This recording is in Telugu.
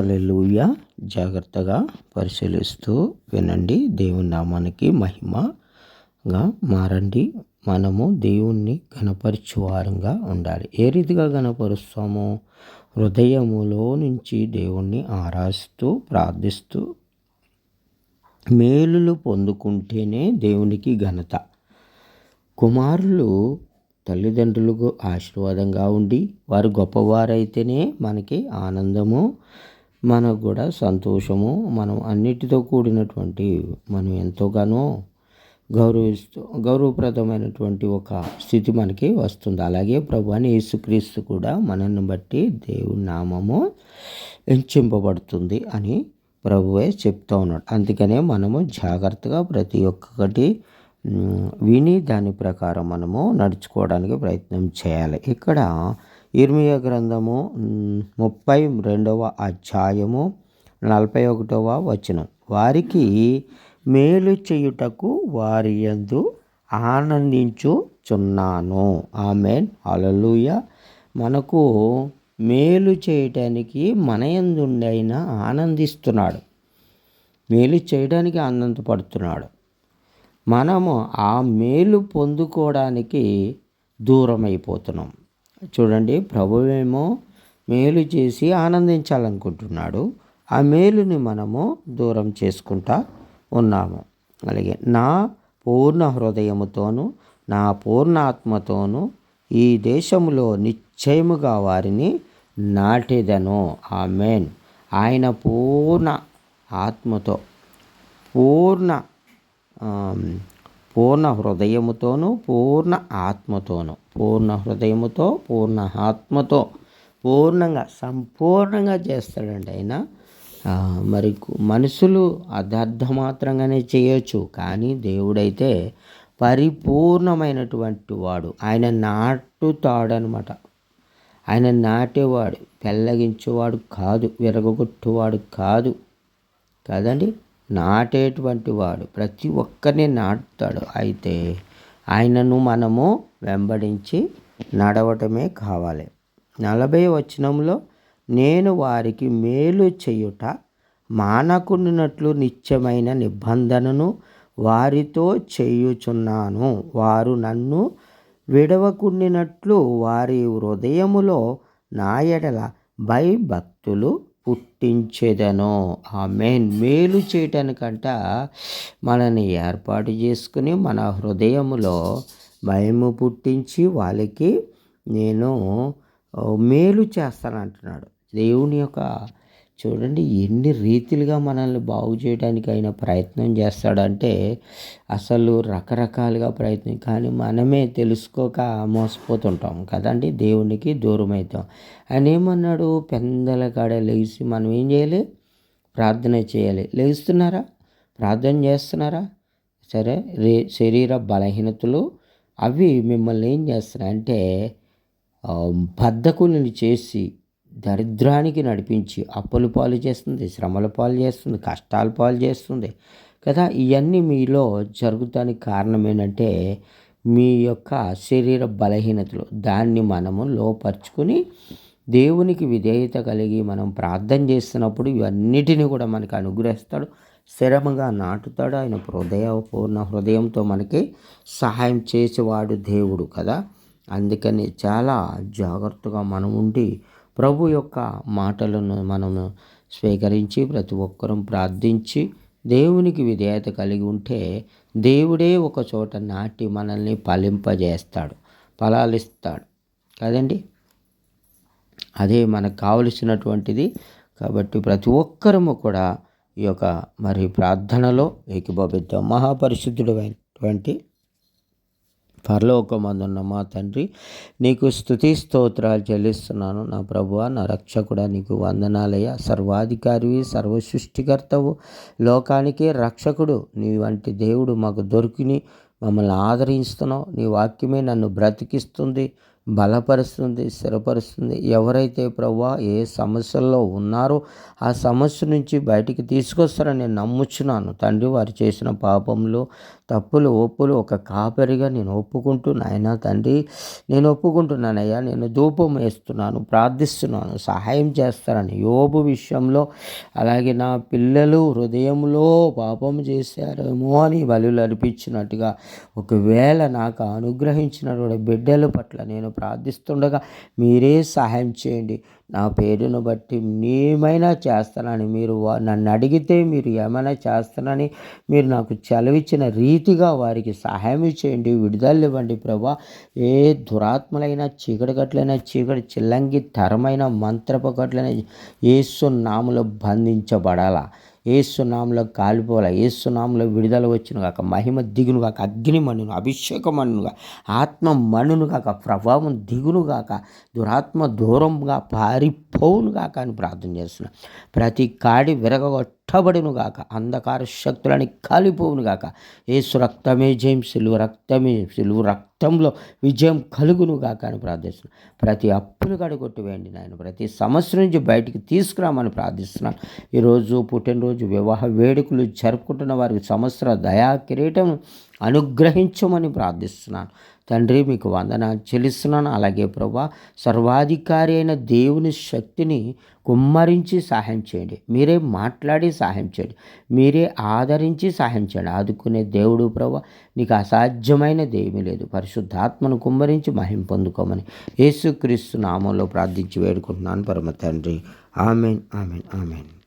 హల్లెలూయా. జాగ్రత్తగా పరిశీలిస్తూ వినండి. దేవుని నామానికి మహిమగా మారండి. మనము దేవుణ్ణి గణపరచువారంగా ఉండాలి. ఏ రీతిగా గణపరుస్తాము హృదయములో నుంచి దేవుణ్ణి ఆరాధిస్తూ ప్రార్థిస్తూ మేలులు పొందుకుంటేనే దేవునికి ఘనత. కుమారులు తల్లిదండ్రులకు ఆశీర్వాదంగా ఉండి వారు గొప్పవారైతేనే మనకి ఆనందము మనకు కూడా సంతోషము. మనం అన్నిటితో కూడినటువంటి మనం ఎంతోగానో గౌరవిస్తూ గౌరవప్రదమైనటువంటి ఒక స్థితి మనకి వస్తుంది. అలాగే ప్రభు అని యేసుక్రీస్తు కూడా మనల్ని బట్టి దేవుని నామము ఎంచింపబడుతుంది అని ప్రభువే చెప్తూ ఉన్నాడు. అందుకనే మనము జాగ్రత్తగా ప్రతి ఒక్కటి విని దాని ప్రకారం మనము నడుచుకోవడానికి ప్రయత్నం చేయాలి. ఇక్కడ ఇర్మియా గ్రంథము ముప్పై రెండవ అధ్యాయము నలభై ఒకటవ వచనం. వారికి మేలు చేయుటకు వారి యందు ఆనందించుచున్నాను. ఆమెన్. అలలుయ మనకు మేలు చేయటానికి మన యందుండైనా ఆనందిస్తున్నాడు. మేలు చేయడానికి ఆనందపడుతున్నాడు. మనము ఆ మేలు పొందుకోవడానికి దూరం అయిపోతున్నాం చూడండి ప్రభువేమో మేలు చేసి ఆనందించాలనుకుంటున్నాడు. ఆ మేలుని మనము దూరం చేసుకుంటా ఉన్నాము. అలాగే నా పూర్ణ హృదయముతోను నా పూర్ణాత్మతోను ఈ దేశంలో నిశ్చయముగా వారిని నాటేదను. ఆ మెయిన్ ఆయన పూర్ణ ఆత్మతో పూర్ణ పూర్ణ హృదయముతోను పూర్ణ ఆత్మతోనూ. పూర్ణ హృదయముతో పూర్ణ ఆత్మతో పూర్ణంగా సంపూర్ణంగా చేస్తాడండి ఆయన. మరి మనుషులు అదర్థమాత్రంగానే చేయొచ్చు కానీ దేవుడైతే పరిపూర్ణమైనటువంటి వాడు. ఆయన నాటుతాడనమాట ఆయన నాటేవాడు. పెళ్ళగించేవాడు కాదు విరగొట్టువాడు కాదు. కాదండి? నాటేటువంటి వాడు. ప్రతి ఒక్కరిని నాటుతాడు. అయితే ఆయనను మనము వెంబడించి నడవటమే కావాలి. నలభై వచనంలో నేను వారికి మేలు చేయుట మానకుండినట్లు నిత్యమైన నిబంధనను వారితో చేయుచున్నాను. వారు నన్ను విడవకుండినట్లు వారి హృదయములో నా ఎడల భయభక్తులు పుట్టించేదను. ఆ మెయిన్ మేలు చేయటానికంట మనని ఏర్పాటు చేసుకుని మన హృదయంలో భయము పుట్టించి వాళ్ళకి నేను మేలు చేస్తానంటున్నాడు. దేవుని యొక్క చూడండి ఎన్ని రీతిలుగా మనల్ని బాగు చేయడానికి ఆయన ప్రయత్నం చేస్తాడంటే అసలు రకరకాలుగా ప్రయత్నం. కానీ మనమే తెలుసుకోక మోసపోతుంటాం కదండి దేవునికి దూరం అవుతాం ఆయన ఏమన్నాడు? పెందల కాడ లేచి మనం ఏం చేయాలి? ప్రార్థన చేయాలి. లేస్తున్నారా? ప్రార్థన చేస్తున్నారా? సరే రే శరీర బలహీనతలు అవి మిమ్మల్ని ఏం చేస్తున్నాయంటే బద్ధకులను చేసి దరిద్రానికి నడిపించి అప్పుల పాలు చేస్తుంది శ్రమల పాలు చేస్తుంది కష్టాల పాలు చేస్తుంది కదా. ఇవన్నీ మీలో జరుగుతానికి కారణం ఏంటంటే మీ యొక్క శరీర బలహీనతలు. దాన్ని మనము లోపరుచుకుని దేవునికి విధేయత కలిగి మనం ప్రార్థన చేస్తున్నప్పుడు ఇవన్నిటిని కూడా మనకి అనుగ్రహిస్తాడు. స్థిరముగా నాటుతాడు. ఆయన హృదయపూర్ణ హృదయంతో మనకి సహాయం చేసేవాడు దేవుడు కదా. అందుకని చాలా జాగ్రత్తగా మనం ఉండి ప్రభు యొక్క మాటలను మనము స్వీకరించి ప్రతి ఒక్కరూ ప్రార్థించి దేవునికి విధేయత కలిగి ఉంటే దేవుడే ఒక చోట నాటి మనల్ని ఫలింపజేస్తాడు ఫలాలిస్తాడు. కదండి? అదే మనకు కావలసినటువంటిది. కాబట్టి ప్రతి ఒక్కరము కూడా ఈ యొక్క మరి ప్రార్థనలో ఏకీభవిద్దాం. మహాపరిశుద్ధుడు అయినటువంటి పరలోకమందున్న మా తండ్రి నీకు స్థుతి స్తోత్రాలు చెల్లిస్తున్నాను. నా ప్రభువ నా రక్షకుడ నీకు వందనాలయ్యా. సర్వాధికారివి సర్వసృష్టికర్తవు లోకానికి రక్షకుడు. నీ వంటి దేవుడు మాకు దొరికిని మమ్మల్ని ఆదరిస్తున్నావు. నీ వాక్యమే నన్ను బ్రతికిస్తుంది బలపరుస్తుంది స్థిరపరుస్తుంది. ఎవరైతే ప్రభా ఏ సమస్యల్లో ఉన్నారో ఆ సమస్య నుంచి బయటికి తీసుకొస్తారని నేను నమ్ముచున్నాను. తండ్రి వారు చేసిన పాపంలో తప్పులు ఒప్పులు ఒక కాపరిగా నేను ఒప్పుకుంటూ తండ్రి నేను ఒప్పుకుంటున్నానయ్యా నేను ధూపం వేస్తున్నాను ప్రార్థిస్తున్నాను సహాయం చేస్తారని యోబు విషయంలో అలాగే నా పిల్లలు హృదయంలో పాపం చేశారేమో అని బలులు అనిపించినట్టుగా ఒకవేళ నాకు అనుగ్రహించినటువంటి బిడ్డల పట్ల నేను ప్రార్థిస్తుండగా మీరే సహాయం చేయండి. నా పేరును బట్టి నేమైనా చేస్తానని మీరు నన్ను అడిగితే మీరు ఏమైనా చేస్తానని మీరు నాకు చలవిచ్చిన రీతిగా వారికి సహాయం చేయండి విడుదల ఇవ్వండి ప్రభా. ఏ దురాత్మలైన చీకటి గట్లైన చీకటి చిల్లంగి తరమైన మంత్రపగట్లైన ఏసు నామలో బంధించబడాలా. ఏసునామంలో కాలిపోవాల? ఏసునామంలో విడుదల వచ్చిన కాక మహిమ దిగును కాక అగ్ని మణును అభిషేకం మణునుగా ఆత్మ మణును కాక ప్రభావం దిగును కాక దురాత్మ దూరంగా పారిపోవును కాక అని ప్రార్థన చేస్తున్నాను ప్రతి కాడి విరగొట్టు గాక అంధకార శక్తులని కాలిపోవునుగాక ఏసు రక్తమే జయం సిలువ రక్తమే సిలువ రక్తంలో విజయం కలుగునుగాక అని ప్రార్థిస్తున్నాను ప్రతి అప్పులు కడగొట్టివేయండి నాయన ప్రతి సమస్య నుంచి బయటికి తీసుకురామని ప్రార్థిస్తున్నాను ఈరోజు పుట్టినరోజు వివాహ వేడుకలు జరుపుకుంటున్న వారికి సంవత్సర దయా కిరీటం అనుగ్రహించమని ప్రార్థిస్తున్నాను. తండ్రి మీకు వందన చెల్లిస్తున్నాను. అలాగే ప్రభా సర్వాధికారి అయిన దేవుని శక్తిని కుమ్మరించి సహాయం చేయండి. మీరే మాట్లాడి సహాయం చేయండి. మీరే ఆదరించి సహాయం చేయండి. ఆదుకునే దేవుడు ప్రభా నీకు అసాధ్యమైనది ఏమీ లేదు. పరిశుద్ధాత్మను కుమ్మరించి మహిం పొందుకోమని యేసుక్రీస్తు నామంలో ప్రార్థించి వేడుకుంటున్నాను. పరమ తండ్రి. Amen amen amen.